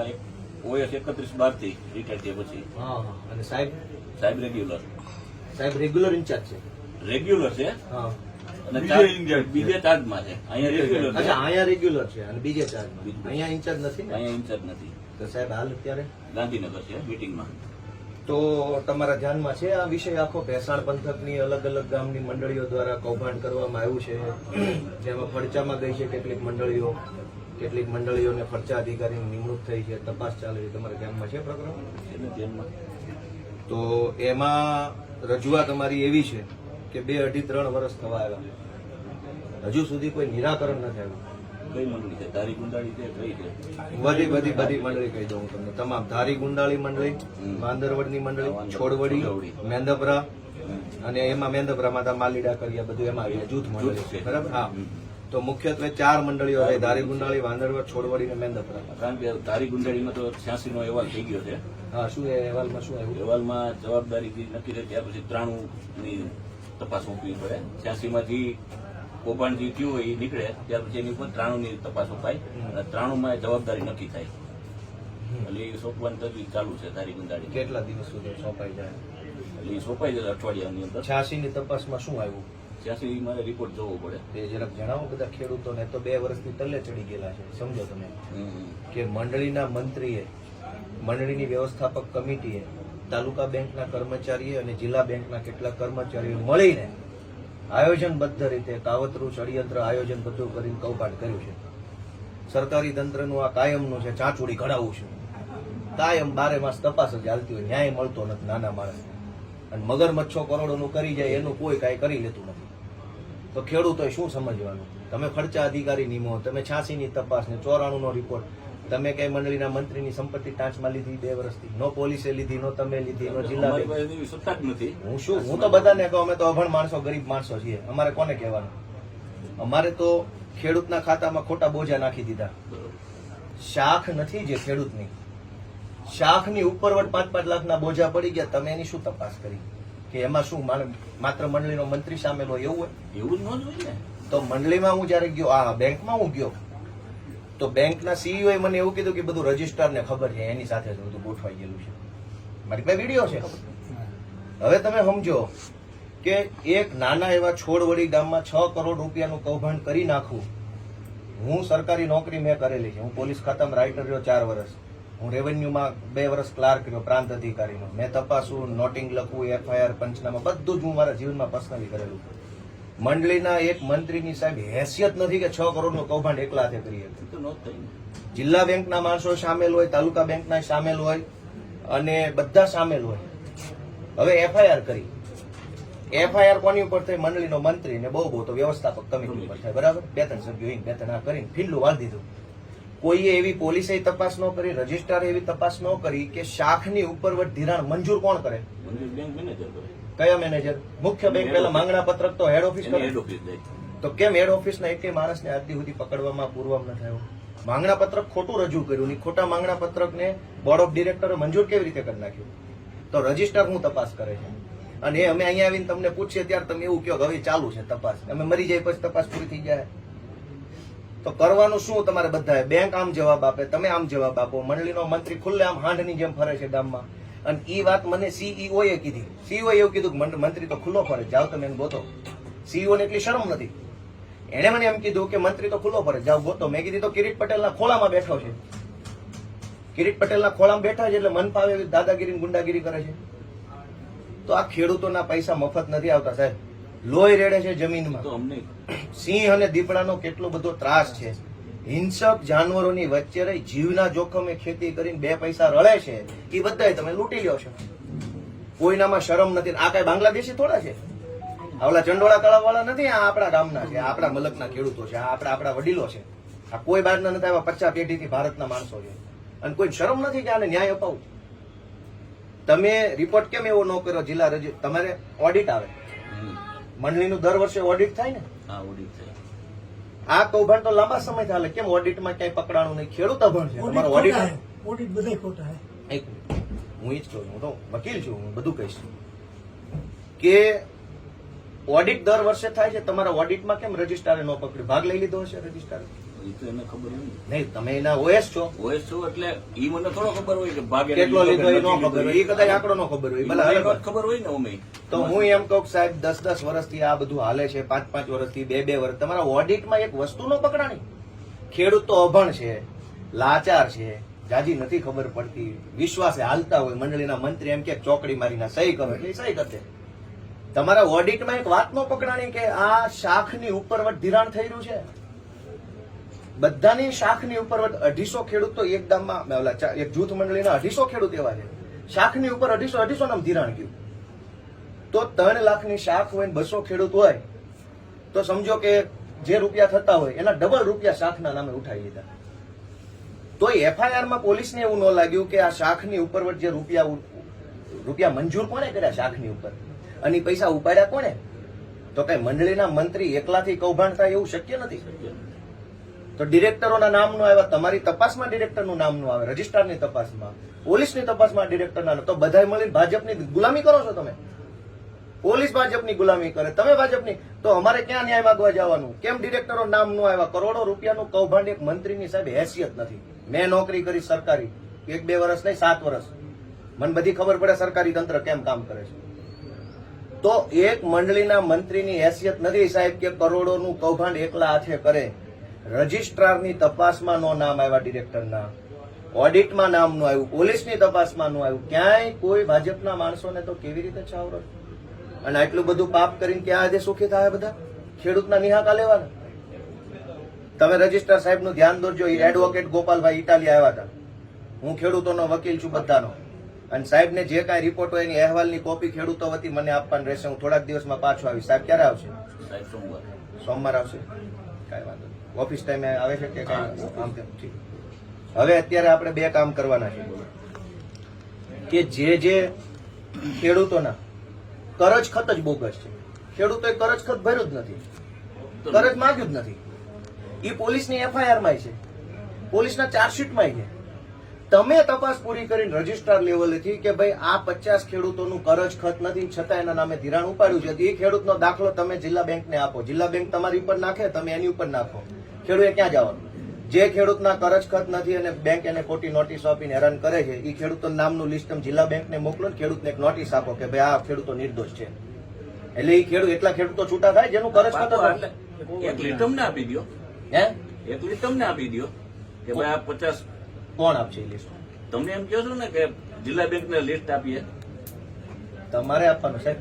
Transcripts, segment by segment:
આ એક ઓએસ એકત્રીસ બારથી રિટાયર થયા પછી. હા હા. અને સાહેબ? સાહેબ રેગ્યુલર સાહેબ રેગ્યુલર ઇન્ચાર્જ છે. રેગ્યુલર છે? અને બીજે ચાર- ઇન્ચાર્જ બીજે ચાર્જમાં છે. અહીંયા રેગ્યુલર છે. અચ્છા અહીંયા રેગ્યુલર છે અને બીજે ચાર્જમાં બીજું. અહીંયા ઇન્ચાર્જ નથી ને? અહીંયા ઇન્ચાર્જ નથી. તો સાહેબ હાલ અત્યારે? ગાંધીનગર છે મીટિંગમાં તો તમારા ધ્યાનમાં છે આ વિષય આખો? ભેસાણ પંથકની અલગ અલગ ગામની મંડળીઓ દ્વારા કૌભાંડ કરવામાં આવ્યું છે. જેમાં ફરચામાં ગઈ છે કેટલીક મંડળીઓ. કેટલીક મંડળીઓને ફરચા અધિકારીની નિમણૂક થઈ છે. તપાસ ચાલે છે. તમારા ધ્યાનમાં છે પ્રકરણ? તો એમાં રજૂઆત અમારી એવી છે કે બે અઢી ત્રણ વર્ષ થવા આવ્યા. હજુ સુધી કોઈ નિરાકરણ નથી આવ્યું કઈ મંડળી છે? તારી ગુંડાળી છે કઈ છે? બધી બધી બધી મંડળી કહી દઉં તમને. તમામ ધારી ગુંડાળી મંડળી હમ. વાંદરવડની મંડળી છોડવડી. મેંદપરા અને એમાં મેંદપરા માતા માલીડા કર્યા બધું એમાં આવી જૂથ મંડળી. છે. છે. બરાબર? હા. તો મુખ્યત્વે ચાર મંડળીઓ છે ધારી ગુંડાળી. વાંદરવડ છોડવડી અને મેંદપરા કારણ કે ધારી ગુંડાળીમાં તો છ્યાસી નો અહેવાલ થઈ ગયો છે. હા શું અહેવાલમાં શું આવ્યું? અહેવાલમાં જવાબદારી નક્કી થઈ ત્યાર પછી ત્રાણું ની તપાસ સોંપવી પડે. છ્યાસી માંથી કૌભાંડ જે થયું હોય એ નીકળે ત્યાર પછી એની ઉપર ત્રાણુંની તપાસ અપાય અને ત્રાણુંમાં જવાબદારી નક્કી થાય. એટલે એ સોંપવાની તજવીજ ચાલુ છે તારી ગુંદાડી કેટલા દિવસ સુધી સોંપાઈ જાય? એટલે એ સોંપાઈ જાય અઠવાડિયાની અંદર. છ્યાસીની તપાસમાં શું આવ્યું? છ્યાસી મારે રિપોર્ટ જોવો પડે. તે જરાક જણાવો બધા ખેડૂતોને તો બે વર્ષથી તલ્લે ચડી ગયેલા છે સમજો તમે. કે મંડળીના મંત્રીએ મંડળીની વ્યવસ્થાપક કમિટીએ તાલુકા બેંકના કર્મચારીએ અને જિલ્લા બેંકના કેટલાક કર્મચારીઓ મળીને આયોજનબદ્ધ રીતે કાવતરું ષડયંત્ર આયોજન બધું કરીને કૌભાંડ કર્યું છે. સરકારી તંત્રનું આ કાયમનું છે ચાંચુડી ઘડાવું છે, કાયમ બારે માસ તપાસ જ હાલતી હોય, ન્યાય મળતો નથી નાના માણસ અને મગરમચ્છો કરોડોનું કરી જાય, એનું કોઈ કાંઈ કરી લેતું નથી. તો ખેડૂતોએ શું સમજવાનું? તમે ખર્ચા અધિકારી નિમો, તમે છ્યાસી ની તપાસ ને ચોરાણુંનો રિપોર્ટ તમે કઈ મંડળીના મંત્રીની સંપત્તિ ટાંચમાં લીધી બે વર્ષથી? નો પોલીસે લીધી નો તમે લીધી નો જિલ્લા સત્તા જ નથી. હું શું? હું તો બધાને કહું અમે તો અભણ માણસો ગરીબ માણસો છીએ. અમારે કોને કહેવાનું? અમારે તો ખેડૂતના ખાતામાં ખોટા બોજા નાખી દીધા. શાખ નથી જે ખેડૂતની. શાખની ઉપરવટ પાંચ પાંચ લાખના બોજા પડી ગયા. તમે એની શું તપાસ કરી? કે એમાં શું માત્ર મંડળીનો મંત્રી સામેલ હોય એવું હોય? એવું જ ન જોઈએ. ને તો મંડળીમાં હું જયારે ગયો આ બેંકમાં હું ગયો તો બેંકના સીઈઓ મને એવું કીધું કે બધું રજિસ્ટરને ખબર છે, એની સાથે જ બધું ગોઠવાઈ ગયેલું છે. મારી પાસે વીડિયો છે. હવે તમે સમજો કે એક નાના એવા છોડવડી ગામમાં છ કરોડ રૂપિયાનું કૌભાંડ કરી નાખવું હું સરકારી નોકરી મેં કરેલી છે. હું પોલીસ ખાતામાં રાઇટર રહ્યો ચાર વર્ષ. હું રેવન્યુમાં બે વર્ષ ક્લાર્ક રહ્યો, પ્રાંત અધિકારીનો. મેં તપાસું નોટિંગ લખવું એફઆઈઆર પંચનામા, બધું જ હું મારા જીવનમાં પર્સનલી કરેલું મંડળીના એક મંત્રીની સાહેબ હેસિયત નથી કે છ કરોડનું કૌભાંડ એકલા હાથે કરી શકે જિલ્લા બેંકના માણસો સામેલ હોય તાલુકા બેંકના સામેલ હોય અને બધા સામેલ હોય. હવે એફઆઈઆર કરી. એફઆઈઆર કોની ઉપર થઈ? મંડળીનો મંત્રી ને બહુ બહુ તો વ્યવસ્થાપક કમિટી ઉપર થાય બરાબર? બે ત્રણ સભ્યો બે ત્રણ આ કરીને ફીલ્ડું વાળી દીધું. કોઈએ એવી પોલીસે તપાસ ન કરી રજિસ્ટ્રારે એવી તપાસ ન કરી કે શાખની ઉપરવટ ધિરાણ મંજૂર કોણ કરે? મંજૂર બેંક મેનેજર કરે. કયા મેનેજર મુખ્ય બેંક પેલા માંગણા પત્રક તો હેડ ઓફિસ હેડ ઓફિસ તો કેમ હેડ ઓફિસના એકે માણસને આજથી સુધી પકડવામાં પૂર્વમ ન થયો? માંગણા પત્રક ખોટું રજૂ કર્યું ની ખોટા માંગણા પત્રકને બોર્ડ ઓફ ડિરેક્ટરે મંજૂર કેવી રીતે કરી નાખ્યું? તો રજિસ્ટર હું તપાસ કરે છે. અને એ અમે અહીંયા આવીને તમને પૂછીએ ત્યારે તમે એવું કહો કે હવે ચાલુ છે તપાસ. અમે મરી જાય પછી તપાસ પૂરી થઈ જાય. તો કરવાનું શું તમારે બધાએ? બેંક આમ જવાબ આપે તમે આમ જવાબ આપો. મંડળીનો મંત્રી ખુલ્લે આમ હાંડની જેમ ફરે છે ગામમાં. અને ઈ વાત મને સીઈઓ એ કીધી. સીઈઓ એવું કીધું કે મંત્રી તો ખુલ્લો ફરે જાઓ તમે એને ગોતો. સીઈઓ ને એટલી શરમ નથી. એણે મને એમ કીધું કે મંત્રી તો ખુલ્લો ફરે જાઓ ગોતો. મેં કીધી તો કિરીટ પટેલના ખોળામાં બેઠો છે. કિરીટ પટેલના ખોળામાં બેઠા છે એટલે મન ફાવે એવી દાદાગીરી ગુંડાગીરી કરે છે. તો આ ખેડૂતોના પૈસા મફત નથી આવતા સાહેબ. લોહી રેડે છે જમીનમાં. તો અમને સિંહ અને દીપડાનો કેટલો બધો ત્રાસ છે. હિંસક જાનવરોની વચ્ચે રહી જીવના જોખમે ખેતી કરીને બે પૈસા રળે છે એ બધાય તમે લૂંટી લ્યો છો. કોઈનામાં શરમ નથી. આ કઈ બાંગ્લાદેશી થોડા છે? આવલા ચંડોળા તળાવ વાળા નથી આ આપણા ગામના છે આપણા મલકના ખેડૂતો છે આ આપણા આપણા વડીલો છે. આ કોઈ બહારના નથી આવ્યા પચાસ પેઢીથી ભારતના માણસો છે. અને કોઈ શરમ નથી કે આને ન્યાય અપાવું? તમે રિપોર્ટ કેમ એવો ન કર્યો? જિલ્લા રજી તમારે ઓડિટ આવે. મંડળીનું દર વર્ષે ઓડિટ થાય ને? હા ઓડિટ થાય. આ કૌભાંડ તો લાંબા સમય ચાલે કેમ ઓડિટમાં ક્યાંય પકડાણું નહીં? ખેડૂત અભણ છે. તમારો ઓડિટ ઓડિટ બધા ખોટા હે એક હું ઈ જ કહું હું તો વકીલ છું. હું બધું કહીશ. કે ઓડિટ દર વર્ષે થાય છે. તમારા ઓડિટમાં કેમ રજિસ્ટ્રારે ન પકડ્યું? ભાગ લઈ લીધો હશે રજિસ્ટ્રારે એ તો એને ખબર હોય નહીં તમે એના ઓએસ છો. ઓએસ છું એટલે ઈ મને થોડો ખબર હોય કે ભાગે કેટલો લીધો એ ન ખબર હોય. એ કદાચ આંકડો ન ખબર હોય ભલે ખબર હોય ને અમે. તો હું એમ કહું સાહેબ દસ દસ વર્ષથી આ બધું હાલે છે પાંચ પાંચ વર્ષથી બે બે વર્ષ તમારા ઓડિટમાં એક વસ્તુ નો પકડાણી? ખેડૂત તો અભણ છે લાચાર છે જાજી નથી ખબર પડતી વિશ્વાસે હાલતા હોય મંડળીના મંત્રી એમ કે ચોકડી મારીને સહી કરો એટલે સહી કરશે. તમારા ઓડિટમાં એક વાત નો પકડાણી કે આ શાખની ઉપરવટ ધિરાણ થઈ રહ્યું છે? બધાની શાખની ઉપર અઢીસો ખેડૂત એક ગામમાં એક જૂથ મંડળીના અઢીસો ખેડૂત એવા છે. શાખની ઉપર અઢીસો અઢીસો નામ ધિરાણ ગયું. તો ત્રણ લાખની શાખ હોય બસો ખેડૂત હોય, તો સમજો કે જે રૂપિયા થતા હોય, એના ડબલ રૂપિયા શાખના નામે ઉઠાવી લીધા તો એફઆઈઆરમાં પોલીસને એવું ન લાગ્યું કે આ શાખની ઉપરવટ જે રૂપિયા રૂપિયા મંજૂર કોને કર્યા શાખની ઉપર? અને પૈસા ઉપાડ્યા કોને તો કઈ મંડળીના મંત્રી એકલાથી કૌભાંડ થાય એવું શક્ય નથી? તો ડિરેક્ટરોના નામ નો આવ્યા, તમારી તપાસમાં ડિરેક્ટરનું નામનું આવે, રજિસ્ટ્રારની તપાસમાં, પોલીસની તપાસમાં ડિરેક્ટરના તો બધાય મળીને ભાજપની ગુલામી કરો છો તમે. પોલીસ ભાજપની ગુલામી કરે, તમે ભાજપની, તો અમારે ક્યાં ન્યાય માંગવા જવાનું? કેમ ડિરેક્ટરો નામનું આવ્યા? કરોડો રૂપિયાનું કૌભાંડ એક મંત્રીની સાહેબ હેસિયત નથી. મેં નોકરી કરી સરકારી, એક બે વર્ષ નહીં, સાત વર્ષ. મને બધી ખબર પડે સરકારી તંત્ર કેમ કામ કરે છે. તો એક મંડળીના મંત્રીની હેસિયત નથી સાહેબ કે કરોડોનું કૌભાંડ એકલા હાથે કરે. રજિસ્ટ્રારની તપાસમાં નો નામ આવ્યા ડિરેક્ટરના. ઓડિટમાં નામનું આવ્યું. પોલીસની તપાસમાં નું આવ્યું. ક્યાંય કોઈ ભાજપના માણસોને તો કેવી રીતે છાવરો? અને આટલું બધું પાપ કરીને ક્યાં આજે સુખી થાય બધા? ખેડૂતના નિહાકા લેવાના. તમે રજિસ્ટ્રાર સાહેબનું ધ્યાન દોરજો. એડવોકેટ ગોપાલભાઈ ઇટાલી આવ્યા હતા. હું ખેડૂતોનો વકીલ છું બધાનો. અને સાહેબને જે કાંઈ રિપોર્ટ હોય એની અહેવાલની કોપી ખેડૂતો વતી મને આપવાની રહેશે. હું થોડાક દિવસમાં પાછો આવીશ. સાહેબ ક્યારે આવશે? સાહેબ સોમવાર. સોમવાર આવશે? કાંઈ વાંધો નહીં. ઓફિસ ટાઈમે આવે છે કે કાંઈ આમ તેમ? હવે અત્યારે આપણે બે કામ કરવાના છે. કે જે જે ખેડૂતોના કરજ ખત જ બોગસ છે. ખેડૂતોએ કરજ ખત ભર્યું જ નથી. કરજ માંગ્યું જ નથી. એ પોલીસની એફઆઈઆરમાં છે. પોલીસના ચાર્જશીટમાં છે. તમે તપાસ પૂરી કરીને રજીસ્ટ્રાર લેવલેથી કે ભાઈ આ પચાસ ખેડૂતોનું કરજ ખત નથી, છતાં એના નામે ધિરાણ ઉપાડ્યું છે એ ખેડૂતનો દાખલો તમે જિલ્લા બેંકને આપો. જિલ્લા બેંક તમારી ઉપર નાખે, તમે એની ઉપર નાખો. ખેડૂતે ક્યાં જવાનું? જે ખેડૂતના કરજ ખત નથી અને બેંક એને ખોટી નોટિસ આપીને હેરાન કરે છે એ ખેડૂતો નામનું લિસ્ટ તમે જિલ્લા બેંકને મોકલો ને ખેડૂતને એક નોટિસ આપો કે ભાઈ આ ખેડૂતો નિર્દોષ છે. એટલે એ ખેડૂત એટલા ખેડૂતો છૂટા થાય જેનું કરજ ખત જ એટલે એક લીટર આપી દો હે? એક તમને આપી દો કે ભાઈ આ પચાસ કોણ આપશે એ લિસ્ટ તમને એમ કહો છો ને કે જિલ્લા બેંક ને લિસ્ટ આપીએ. તમારે આપવાનું સાહેબ.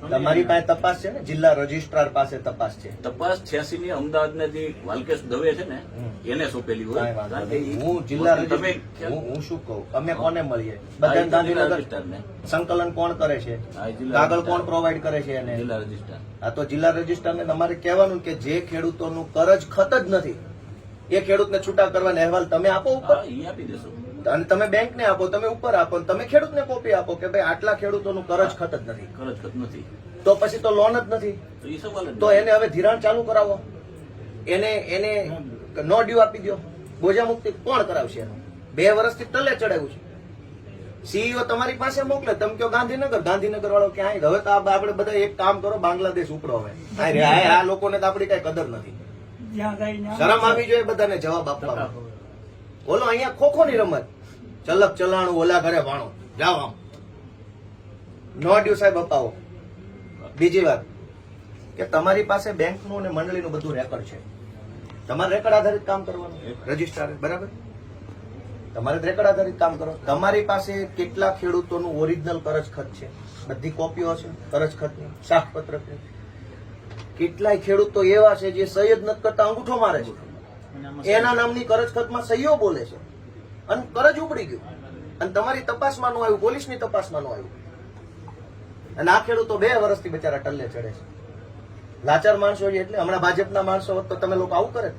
તમારી પાસે તપાસ છે ને? જિલ્લા રજિસ્ટ્રાર પાસે તપાસ છે. તપાસ છ્યાસી ની અમદાવાદ ને જે વાલકેશ દવે છે ને એને સોંપેલી હોય. હું જિલ્લા તમે હું શું કહું? અમે કોને મળીએ? બધા ગાંધીનગર સંકલન કોણ કરે છે? કાગળ કોણ પ્રોવાઈડ કરે છે એને? જિલ્લા રજિસ્ટ્રાર. આ તો જિલ્લા રજિસ્ટ્રારને તમારે કહેવાનું કે જે ખેડૂતોનું કરજ ખત જ નથી. એ ખેડૂતને છૂટા કરવાનો અહેવાલ તમે આપો ઉપર. આપી દેશો. અને તમે બેંકને આપો તમે ઉપર આપો અને તમે ખેડૂતને કોપી આપો કે ભાઈ આટલા ખેડૂતોનું કરજ ખત જ નથી. કરજ ખત નથી. તો પછી તો લોન જ નથી. તો. એને હવે ધિરાણ ચાલુ કરાવો. એને એને નો ડ્યુ આપી દો બોજા મુક્તિ કોણ કરાવશે એનું? બે વર્ષથી તલે ચડાવ્યું છે. સીઈઓ તમારી પાસે મોકલે. તમે કહો ગાંધીનગર. ગાંધીનગર વાળો ક્યાંય હવે તો આપણે બધા એક કામ કરો બાંગ્લાદેશ ઉપડો હવે. આ લોકોને તો આપણી કઈ કદર નથી. જ્યાં જાય ત્યાં શરમ આવી જોઈએ બધાને જવાબ આપવા બોલો અહીંયા ખોખો ની રમત. ચલક ચલાણું ઓલા ઘરે વાણો જાઓ આમ. નો ડ્યુ સાહેબ અપાવો. બીજી વાત કે તમારી પાસે બેંકનું અને મંડળીનું બધું રેકર્ડ છે. તમારે રેકર્ડ આધારિત કામ કરવાનું? રજિસ્ટ્રાર બરાબર? તમારે રેકર્ડ આધારિત કામ કરો. તમારી પાસે કેટલા ખેડૂતોનું ઓરિજિનલ કરજ ખત છે? બધી કોપીઓ છે કરજ ખતની શાખ પત્રકની કેટલાય ખેડૂતો એવા છે જે સહી જ નથી કરતા અંગૂઠો મારે છે. એના નામની કરજ ખતમાં સહીઓ બોલે છે. અને તરજ ઉપડી ગયું. અને તમારી તપાસમાં નું આવ્યું પોલીસની તપાસમાં નું આવ્યું. અને આ ખેડૂતો બે વર્ષથી બિચારા ટલ્લે ચડે છે. લાચાર માણસો છે એટલે હમણાં ભાજપના માણસો હોત તો તમે લોકો આવું કરે.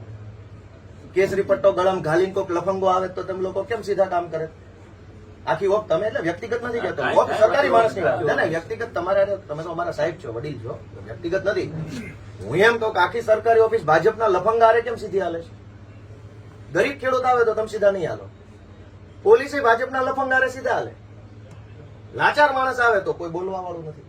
કેસરી પટ્ટો ગળમ ઘાલીને કોઈક લફંગો આવે તો તમે લોકો કેમ સીધા કામ કરે? આખી વખત તમે એટલે વ્યક્તિગત નથી કહેતો. કાંઈ- સરકારી માણસની વાત ના વ્યક્તિગત તમારે તમે તો અમારા સાહેબ છો વડીલ છો. વ્યક્તિગત નથી. હું એમ કહું કે આખી સરકારી ઓફિસ ભાજપના લફંગા હારે કેમ સીધી હાલે છે? ગરીબ ખેડૂત આવે તો તમે સીધા નહીં હાલો. પોલીસે ભાજપના લફંગારે સીધા હાલે. લાચાર માણસ આવે તો કોઈ બોલવા વાળું નથી.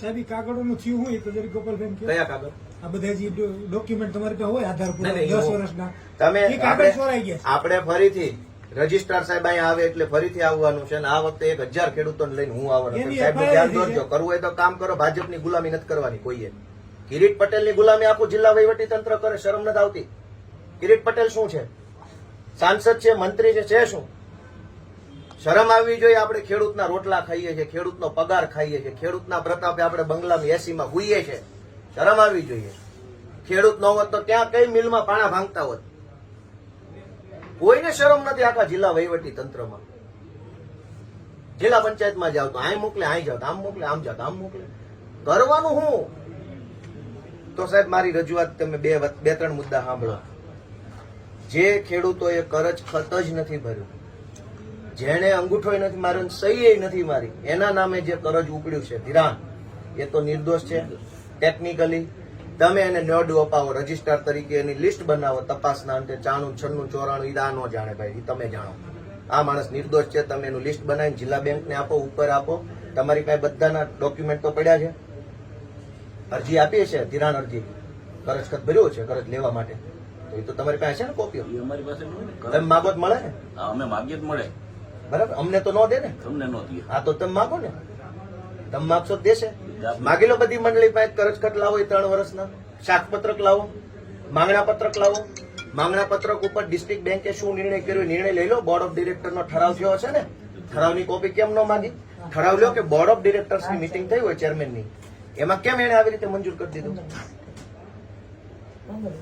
સાહેબ ઈ કાગળોનું થયું હોય તો જરી ગોપાલભાઈ કયા કાગળ? આ બધા જે ડોક્યુમેન્ટ તમારી પાસે હોય આધાર પુરાવા નહીં, નહીં, દસ વર્ષના. તમે કાગળ ચોરાઈ ગયા આપણે ફરીથી રજીસ્ટ્રાર સાહેબ અહીંયા આવે એટલે ફરીથી આવવાનું છે અને આ વખતે એક હજાર ખેડૂતોને લઈને હું આવવાનો સાહેબ ધ્યાન દોરજો કરવું હોય તો કામ કરો ભાજપની ગુલામી નથી કરવાની કોઈએ. કિરીટ પટેલની ગુલામી આખું જિલ્લા વહીવટી તંત્ર કરે શરમ નથી આવતી. કિરીટ પટેલ શું છે? સાંસદ છે મંત્રી છે છે શું? શરમ આવવી જોઈએ, આપણે ખેડૂતના રોટલા ખાઈએ છીએ, ખેડૂતનો પગાર ખાઈએ છીએ, ખેડૂતના પ્રતાપે આપણે બંગલામાં, એસીમાં ગુઈએ છે શરમ આવવી જોઈએ. ખેડૂત ન હોત તો ત્યાં કઈ મિલમાં પાણા ભાંગતા હોત? કોઈને શરમ નથી આખા જિલ્લા વહીવટી તંત્રમાં? જિલ્લા પંચાયતમાં જાવ તો અહીં મોકલે અહીં જાવ આમ મોકલે, આમ જાવ આમ મોકલે. કરવાનું હું? તો સાહેબ, મારી રજૂઆત તમે બે બે ત્રણ મુદ્દા સાંભળો. જે ખેડૂતોએ કરજ ખત જ નથી ભર્યું. જેણે અંગૂઠો નથી માર્યો સહી નથી મારી. એના નામે જે કરજ ઉપડ્યું છે ધિરાણ એ તો નિર્દોષ છે. ટેકનિકલી તમે એને નોડું અપાવો રજિસ્ટર તરીકે એની લિસ્ટ બનાવો તપાસના અંતે ચાણું છન્નું ચોરાણું ઈદા ન જાણે ભાઈ તમે જાણો. આ માણસ નિર્દોષ છે તમે એનું લિસ્ટ બનાવીને જિલ્લા બેંકને આપો ઉપર આપો. તમારી પાસે બધાના ડોક્યુમેન્ટ તો પડ્યા છે. અરજી આપીએ છે ધિરાણ અરજી. કરજ ખત ભર્યો છે કરજ લેવા માટે. તો એ તો તમારી પાસે છે ને કોપીઓ? અમારી પાસે. તમે માગો મળે ને? અમે માગીએ જ મળે. બરાબર? અમને તો ન દે ને. તમને નો દે. હા તો તમે માગો ને. તમે માગશો તો દેશે. માગી લો બધી મંડળી પાસે કરજકટ લાવો એ ત્રણ વર્ષના. શાકપત્રક લાવો માંગણા પત્રક લાવો. માંગણા પત્રક ઉપર ડિસ્ટ્રિક્ટ બેંકે શું નિર્ણય કર્યો નિર્ણય લઈ લો. બોર્ડ ઓફ ડિરેક્ટરનો ઠરાવ થયો હશે ને. ઠરાવની કોપી કેમ ન માગી? ઠરાવ લ્યો કે બોર્ડ ઓફ ડિરેક્ટર્સની મીટિંગ થઈ હોય ચેરમેનની એમાં કેમ એને આવી રીતે મંજૂર કરી દીધું?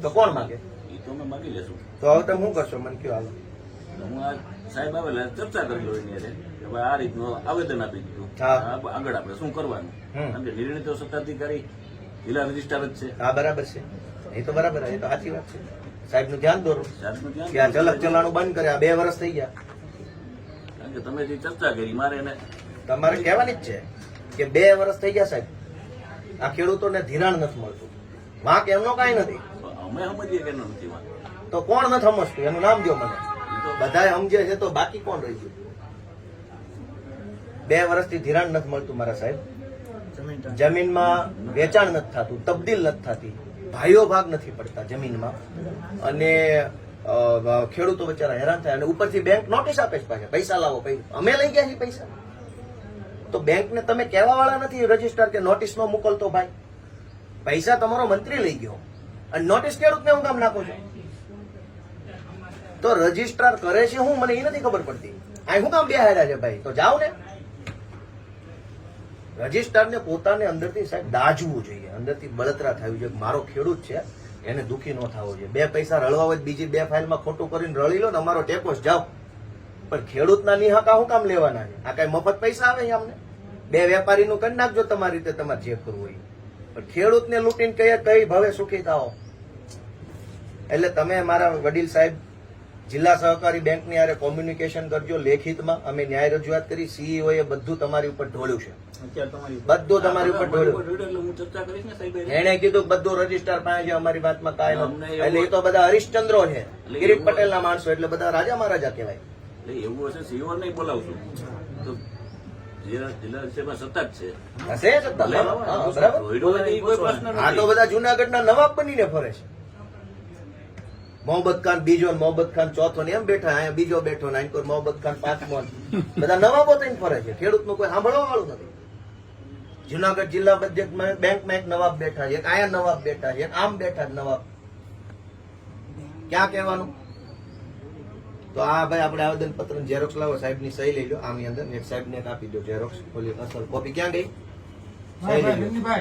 તો કોણ માગે? તો અમે માગી લેશું. તો હવે તમે શું કરશો? મને કયો હાલો. હું આ સાહેબ આવેલા ચર્ચા કરી લો એની કે ભાઈ આ રીતનું આવેદન આપી દીધું. આગળ આપણે શું કરવાનું. કારણ કે નિર્ણય તો સત્તાધિકારી જિલ્લા રજિસ્ટ્રાર જ છે. હા બરાબર છે. એ તો બરાબર એ તો સાચી વાત છે. સાહેબનું ધ્યાન દોરો. કે આ ઝલક ચલાણું બંધ કરે આ બે વર્ષ થઈ ગયા. કારણ કે તમે જે ચર્ચા કરી મારે એને તમારે કહેવાની જ છે કે બે વર્ષ થઈ ગયા સાહેબ. આ ખેડૂતોને ધિરાણ નથી મળતું. વાંક એમનો કાંઈ નથી. અમે સમજીએ કે નથી વાંક તો કોણ નથી સમજતું? એનું નામ દો મને. બધાએ સમજે છે, તો બાકી કોણ રહી ગયું? બે વર્ષથી ધિરાણ નથી મળતું મારા સાહેબ. જમીનમાં વેચાણ નથી થતું, તબદીલ નથી થતી, ભાઈઓ ભાગ નથી પડતા જમીનમાં. અને ખેડૂતો બચારા હેરાન થાય. અને ઉપરથી બેંક નોટિસ આપે છે પાછા, પૈસા લાવો અમે લઈ ગયા છીએ પૈસા. તો બેંકને તમે કહેવા વાળા નથી રજિસ્ટર કે નોટિસ નો મોકલતો ભાઈ. પૈસા તમારો મંત્રી લઈ ગયો. અને નોટિસ ખેડૂતને હું કામ નાખો છો? તો રજીસ્ટ્રાર કરે છે હું, મને એ નથી ખબર પડતી. આ હું કામ બેહાર્યા છે ભાઈ? તો જાઓ ને. રજીસ્ટ્રારને પોતાને અંદરથી સાહેબ દાજવું જોઈએ. અંદરથી બળતરા થયું છે મારો ખેડૂત છે, એને દુખી ન થવો જોઈએ. બે પૈસા રળવા હોય બીજી બે ફાઇલમાં ખોટું કરીને રળી લો ને અમારો ટેકો જ જાઓ. પણ ખેડૂતના નિહાકા શું કામ લેવાના છે? આ કઈ મફત પૈસા આવે અમને? બે વેપારીનું કરી નાખજો તમારી રીતે, તમારે જે કરવું હોય. પણ ખેડૂતને લૂંટીને કહીએ કઈ ભાવે સુખી થાઓ. એટલે તમે મારા વડીલ સાહેબ જિલ્લા સહકારી બેંકની આરે કોમ્યુનિકેશન કરજો લેખિતમાં. અમે ન્યાય રજૂઆત કરી. સીઈઓ એ બધું તમારી ઉપર ઢોળ્યું છે. બધું તમારી ઉપર ઢોળ્યું. એટલે હું ચર્ચા કરીશ ને સાહેબ હારે. એને કીધું બધું રજિસ્ટર પાસે છે અમારી વાતમાં એવું- એટલે એ તો બધા હરિશ્ચંદ્રો છે. ગિરીશ પટેલના માણસો એટલે બધા રાજા મહારાજા કહેવાય. એટલે એવું હશે સીઓ નહીં બોલાવશું. સત્તા છે. આ તો બધા જુનાગઢના નવાબ બનીને ફરે છે. મોહમ્મદ ખાન બીજો મોહમ્મદ ખાન ચોથો ને એમ બેઠા અહીંયા બીજો બેઠો ને અહીં મોહમ્મદ ખાન પાંચમો બધા નવાબો થઈને ફરે છે. ખેડૂતનું કોઈ સાંભળવા વાળું નથી. જુનાગઢ જિલ્લા બજેટમાં બેંકમાં એક નવાબ બેઠા છે એક આયા નવાબ બેઠા છે એક આમ બેઠા નવાબ. ક્યાં કહેવાનું? તો આ ભાઈ આપણે આવેદન પત્ર ઝેરોક્સ લાવો સાહેબની સહી લઈ લો આની અંદર. એક સાહેબ ને આપી દો ઝેરોક્સ ઓલી અસલ કોપી ક્યાં ગઈ? સહી લઈ લો.